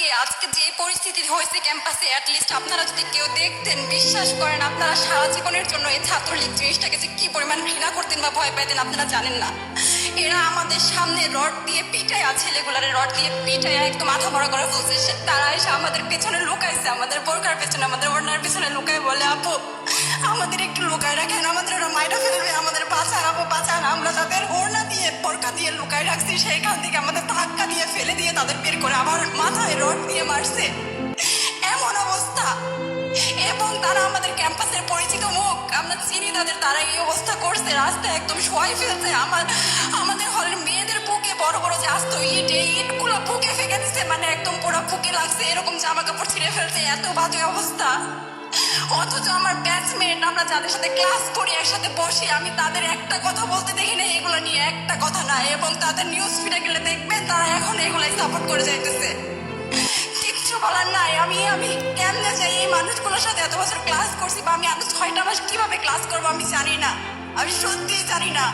আজকে আজকে যে পরিস্থিতি হয়েছে ক্যাম্পাসে অ্যাটলিস্ট আপনারা যদি কেউ দেখতেন, বিশ্বাস করেন, আপনারা সারা জীবনের জন্য এই ছাত্রলীগ জিনিসটাকে যে কি পরিমাণ ঘৃণা করতেন বা ভয় পাইতেন, আপনারা জানেন না। এরা আমাদের সামনে রড দিয়ে পিটায় ছেলেগুলারে রড দিয়ে পিটায় একদম মাথা মরা করে ফেলছে। সে তারা এসে আমাদের পেছনে লুকাইছে, আমাদের বোরকার পেছনে, আমাদের ওড়নার পেছনে লুকায় বলে, আপু, আমাদের একটু লুকায় রাখেন, আমাদের ওরা মাইরা ফেলবে, আমাদের বাঁচান, আপু, বাঁচান। আমরা তাদের ওড়না দিয়ে, বোরকা দিয়ে লুকায় রাখছি, সেইখান থেকে আমাদের ধাক্কা আমাদের পরিচিত মুখ আমরা চিনি তাদের, তারা এই অবস্থা করছে রাস্তায় একদম শোয়াই ফেলছে। আমার, আমাদের হলের মেয়েদের বুকে বড় বড় যে আসতো ইট ইটগুলো বুকে ফেঁকে দিচ্ছে মানে একদম পুরো বুকে লাগছে, এরকম জামা কাপড় ছিঁড়ে ফেলছে, এত বাজে অবস্থা। অথচ আমার ব্যাচমেট আমরা যাদের সাথে ক্লাস করি, একসাথে বসি, আমি তাদের একটা কথা বলতে দেখি না এগুলো নিয়ে একটা কথা না এবং তাদের নিউজ ফিডে গেলে দেখবেন তারা এখন এগুলাই সাপোর্ট করে যাইতেছে। কিচ্ছু বলার নাই, আমি আমি। কেমনে যাই এই মানুষগুলোর সাথে? এত বছর ক্লাস করছি বা আমি আরও ছয়টা মাস কীভাবে ক্লাস করব আমি জানি না। আমি সত্যিই জানি না।